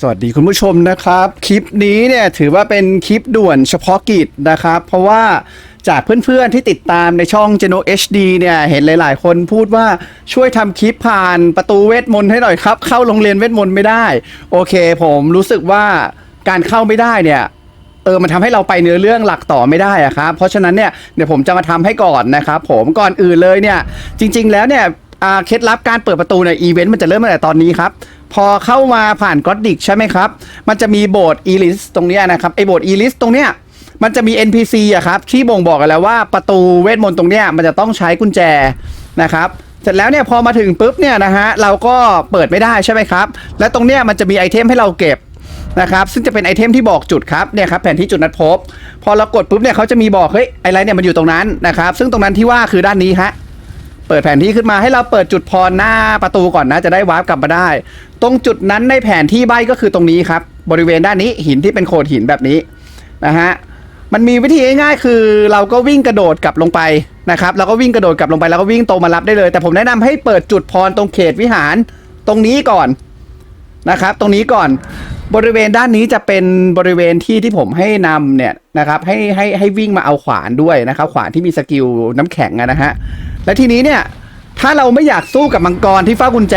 สวัสดีคุณผู้ชมนะครับ คลิปนี้เนี่ยถือว่าเป็นคลิปด่วนเฉพาะกิจนะครับ เพราะว่าจากเพื่อนๆที่ติดตามในช่อง Geno HD เนี่ยเห็นหลายๆ คนพูดว่าช่วยทำคลิปผ่านประตูเวทมนต์ให้หน่อยครับ เข้าโรงเรียนเวทมนต์ไม่ได้ โอเค ผมรู้สึกว่าการเข้าไม่ได้เนี่ยเออมันทำให้เราไปเนื้อเรื่องหลักต่อไม่ได้อะครับ เพราะฉะนั้นเนี่ยเดี๋ยวผมจะมาทำให้ก่อนนะครับผมก่อนอื่นเลยเนี่ยจริง ๆ แล้วเนี่ย อ่าเคล็ดลับการเปิดประตูในอีเวนต์มันจะเริ่มตั้งแต่ตอนนี้ครับ พอเข้ามาผ่านก็อดดิกใช่ไหมครับ มันจะมีโบสถ์อีลิสตรงเนี้ยนะครับไอโบสถ์อีลิสตรงเนี้ยมันจะมี NPC อะครับที่บ่งบอกกันแล้วว่าประตูเวทมนต์ตรงเนี้ยมันจะต้องใช้กุญแจนะครับเสร็จแล้วเนี่ยพอมาถึงปุ๊บเนี่ยนะฮะเราก็เปิดไม่ได้ใช่ไหมครับ และตรงเนี้ยมันจะมีไอเทมให้เราเก็บนะครับซึ่งจะเป็นไอเทมที่บอกจุดครับเนี่ยครับแผนที่จุดนัดพบ พอเรากดปุ๊บเนี่ยเขาจะมีบอกเฮ้ยไอไรเนี่ยมันอยู่ตรงนั้นนะครับซึ่งตรงนั้นที่ว่าคือด้านนี้ฮะ เปิดแผนที่ขึ้นมาให้เราเปิดจุดพรหน้าประตูก่อนนะจะได้วาร์ปกลับมาได้ ตรงจุดนั้นในแผนที่ใบก็คือตรงนี้ครับ บริเวณด้านนี้หินที่เป็นโขดหินแบบนี้นะฮะมันมีวิธีง่ายๆคือเราก็วิ่งกระโดดกลับลงไปนะครับแล้วก็วิ่งกระโดดกลับลงไปแล้วก็วิ่งตรงมารับได้เลย แต่ผมแนะนำให้เปิดจุดพรตรงเขตวิหารตรงนี้ก่อนนะครับ ตรงนี้ก่อน บริเวณด้านนี้จะเป็นบริเวณที่ที่ผมให้นำเนี่ยนะครับให้ให้ให้วิ่งมาเอาขวานด้วยนะครับ ขวานที่มีสกิลน้ำแข็งนะฮะและทีนี้เนี่ยถ้าเราไม่อยากสู้กับมังกรที่เฝ้ากุญแจ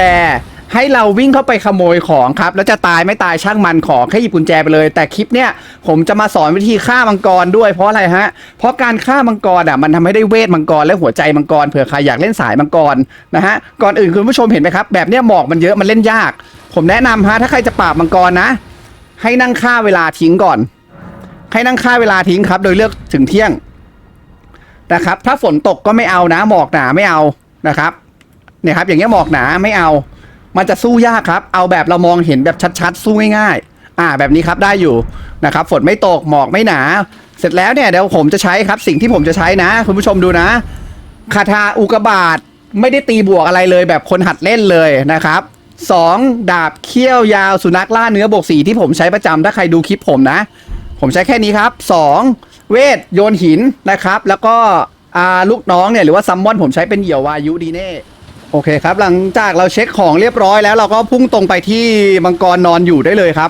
ให้เราวิ่งเข้าไปขโมยของครับ แล้วจะตายไม่ตายช่างมันขอแค่หยิบกุญแจไปเลย แต่คลิปเนี่ยผมจะมาสอนวิธีฆ่ามังกรด้วยเพราะอะไรฮะ เพราะการฆ่ามังกรอะมันทำให้ได้เวทมังกรและหัวใจมังกรเผื่อใครอยากเล่นสายมังกรนะฮะก่อนอื่นคุณผู้ชมเห็นไหมครับ แบบเนี้ยหมอกมันเยอะมันเล่นยาก ผมแนะนำฮะถ้าใครจะปราบมังกรนะ ให้นั่งฆ่าเวลาทิ้งก่อน ให้นั่งฆ่าเวลาทิ้งครับ โดยเลือกถึงเที่ยงนะครับถ้าฝนตกก็ไม่เอานะ หมอกหนาไม่เอานะครับเนี่ยครับอย่างเงี้ยหมอกหนาไม่เอา มันจะสู้ยากครับ เอาแบบเรามองเห็นแบบชัดๆ สู้ง่ายๆ อ่า แบบนี้ครับได้อยู่นะครับ ฝนไม่ตกหมอกไม่หนา เสร็จแล้วเนี่ยเดี๋ยวผมจะใช้ครับ สิ่งที่ผมจะใช้นะ คุณผู้ชมดูนะคาถาอุกบาตไม่ได้ตีบวกอะไรเลยแบบคนหัดเล่นเลยนะครับสองดาบเขี้ยวยาวสุนัขล่าเนื้อบวกสีที่ผมใช้ประจำถ้าใครดูคลิปผมนะ ผมใช้แค่นี้ครับสองเวทโยนหินนะครับ แล้วก็อาลูกน้องเนี่ยหรือว่าซัมมอนผมใช้เป็นเหยี่ยววายุดีเน่ โอเคครับ หลังจากเราเช็คของเรียบร้อยแล้วเราก็พุ่งตรงไปที่มังกรนอนอยู่ได้เลยครับ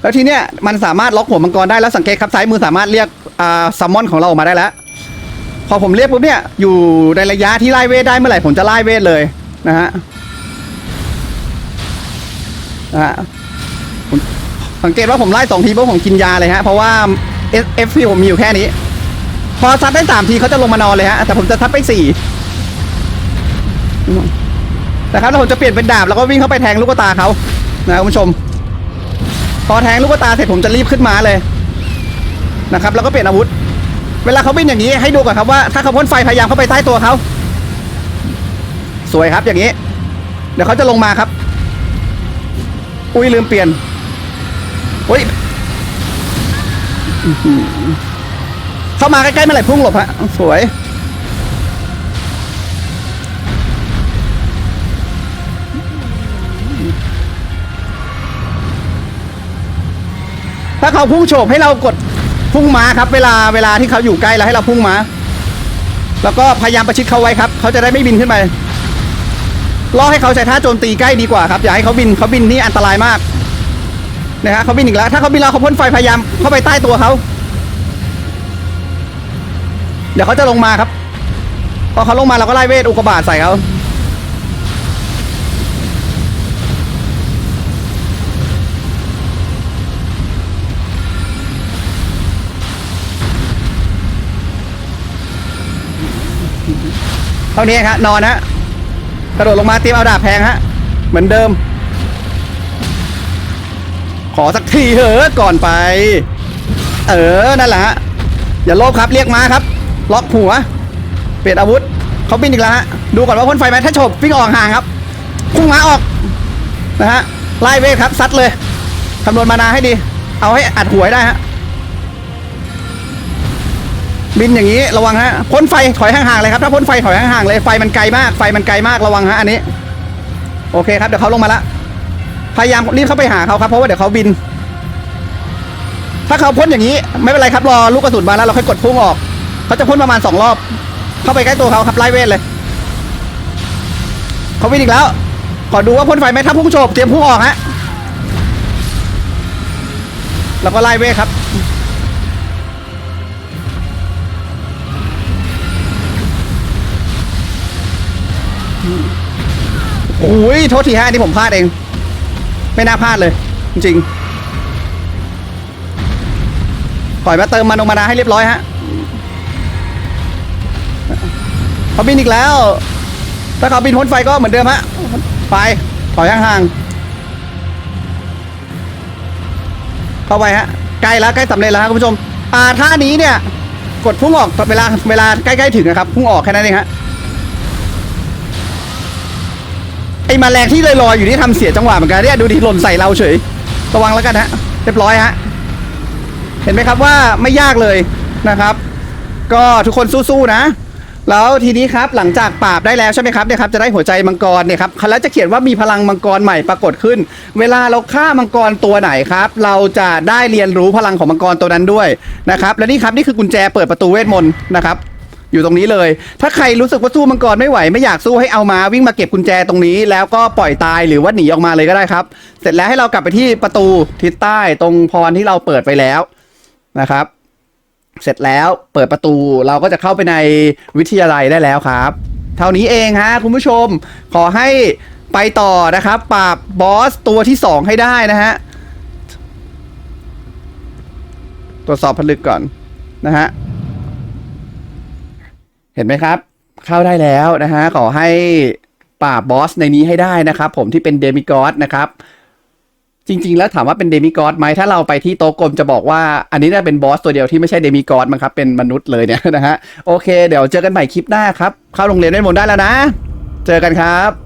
แล้วทีเนี้ยมันสามารถล็อกหัวมังกรได้แล้วสังเกตครับซ้ายมือสามารถเรียกอ่าซัมมอนของเราออกมาได้แล้ว พอผมเรียกปุ๊บเนี่ยอยู่ในระยะที่ไล่เวทได้เมื่อไหร่ผมจะไล่เวทเลยนะฮะนะฮะผมสังเกตว่าผมไล่สองทีเพราะผมกินยาเลยฮะเพราะว่าเอฟพีผมมีอยู่แค่นี้ พอซัดได้สามทีเขาจะลงมานอนเลยฮะแต่ผมจะทัดไปสี่ นะครับแล้วผมจะเปลี่ยนเป็นดาบแล้วก็วิ่งเข้าไปแทงลูกตาเขานะคุณผู้ชม พอแทงลูกตาเสร็จผมจะรีบขึ้นมาเลยนะครับ แล้วก็เปลี่ยนอาวุธ เวลาเขาบินอย่างนี้ให้ดูก่อนครับว่าถ้าเขาพ่นไฟพยายามเข้าไปใต้ตัวเขาสวยครับอย่างนี้ เดี๋ยวเขาจะลงมาครับ อุ้ยลืมเปลี่ยนอุ้ยเข้ามาใกล้ๆเมื่อไหร่พุ่งหลบฮะสวย ถ้าเขาพุ่งโฉบให้เรากดพุ่งม้าครับ เวลาเวลาที่เขาอยู่ใกล้แล้วให้เราพุ่งม้า แล้วก็พยายามประชิดเขาไว้ครับ เขาจะได้ไม่บินขึ้นไปล่อให้เขาใช้ท่าโจมตีใกล้ดีกว่าครับอย่าให้เขาบินเขาบินนี่อันตรายมากนะฮะเขาบินอีกแล้ว ถ้าเขาบินแล้วเขาพ่นไฟพยายามเข้าไปใต้ตัวเขาเดี๋ยวเขาจะลงมาครับ พอเขาลงมาเราก็ไล่เวทอุกกาบาตใส่เขา เท่านี้ครับนอนฮะกระโดดลงมาเตรียมเอาดาบแพงฮะเหมือนเดิม ขอสักทีเถอะก่อนไป เออนั่นแหละฮะอย่าโลภครับเรียกมาครับ ล็อกหัว เปลี่ยนอาวุธเขาบินอีกแล้วฮะดูก่อนว่าพ่นไฟไหมถ้าฉบวิ่งออกห่างครับพุ่งมาออกนะฮะไล่เวทครับซัดเลยคำนวณมานาให้ดี เอาให้อัดหัวให้ได้ฮะ บินอย่างนี้ระวังฮะพ่นไฟถอยห่างๆเลยครับถ้าพ่นไฟถอยห่างๆเลยไฟมันไกลมากไฟมันไกลมากระวังฮะอันนี้ โอเคครับเดี๋ยวเขาลงมาละพยายามรีบเข้าไปหาเขาครับเพราะว่าเดี๋ยวเขาบิน ถ้าเขาพ่นอย่างนี้ ไม่เป็นไรครับรอลูกกระสุนมาแล้วเราค่อยกดพุ่งออกเขาจะพ่นประมาณสองรอบ เข้าไปใกล้ตัวเขาครับไล่เวทเลยเขาวิ่งอีกแล้ว ขอดูว่าพ่นไฟไหมถ้าพุ่งโฉบเตรียมพุ่งออกฮะแล้วก็ไล่เวทครับ โอ้ยโทษทีฮะอันนี่ผมพลาดเอง ไม่น่าพลาดเลย จริงปล่อยมาเติมมันลงมานาให้เรียบร้อยฮะเขาบินอีกแล้ว ถ้าเขาบินพ้นไฟก็เหมือนเดิมฮะ ไปถอยห่างๆเข้าไปฮะ ใกล้แล้วใกล้สำเร็จแล้วครับคุณผู้ชม อ่าท่านี้เนี่ย กดพุ่งออกเวลาเวลาใกล้ๆถึงนะครับ พุ่งออกแค่นั้นเองฮะ ไอ้มาแรงที่ลอยๆอยู่นี่ทำเสียจังหวะเหมือนกันเนี่ยดูดิหล่นใส่เราเฉย ระวังแล้วกันฮะเรียบร้อยฮะเห็นไหมครับว่าไม่ยากเลยนะครับ ก็ทุกคนสู้ๆนะ แล้วทีนี้ครับหลังจากปราบได้แล้วใช่ไหมครับเนี่ยครับจะได้หัวใจมังกรเนี่ยครับแล้วจะเขียนว่ามีพลังมังกรใหม่ปรากฏขึ้น เวลาเราฆ่ามังกรตัวไหนครับ เราจะได้เรียนรู้พลังของมังกรตัวนั้นด้วยนะครับและนี่ครับนี่คือกุญแจเปิดประตูเวทมนต์นะครับ อยู่ตรงนี้เลย ถ้าใครรู้สึกว่าสู้มังกรไม่ไหวไม่อยากสู้ให้เอามาวิ่งมาเก็บกุญแจตรงนี้ แล้วก็ปล่อยตายหรือว่าหนีออกมาเลยก็ได้ครับ เสร็จแล้วให้เรากลับไปที่ประตูทิศใต้ตรงพรที่เราเปิดไปแล้วนะครับ เสร็จแล้วเปิดประตูเราก็จะเข้าไปในวิทยาลัยได้แล้วครับ เท่านี้เองฮะคุณผู้ชม ขอให้ไปต่อนะครับปราบบอสตัวที่สองให้ได้นะฮะตรวจสอบผลึกก่อนนะฮะ เห็นไหมครับ เข้าได้แล้วนะฮะขอให้ปราบบอสในนี้ให้ได้นะครับ ผมที่เป็นเดมิกอสนะครับจริง ๆ แล้วถามว่าเป็นเดมิกอสไหมถ้าเราไปที่โต๊ะกลมจะบอกว่าอันนี้น่าเป็นบอสตัวเดียวที่ไม่ใช่เดมิกอสมั้งครับ เป็นมนุษย์เลยเนี่ยนะฮะโอเค เดี๋ยวเจอกันใหม่คลิปหน้าครับ เข้าโรงเรียนเวทมนได้แล้วนะ เจอกันครับ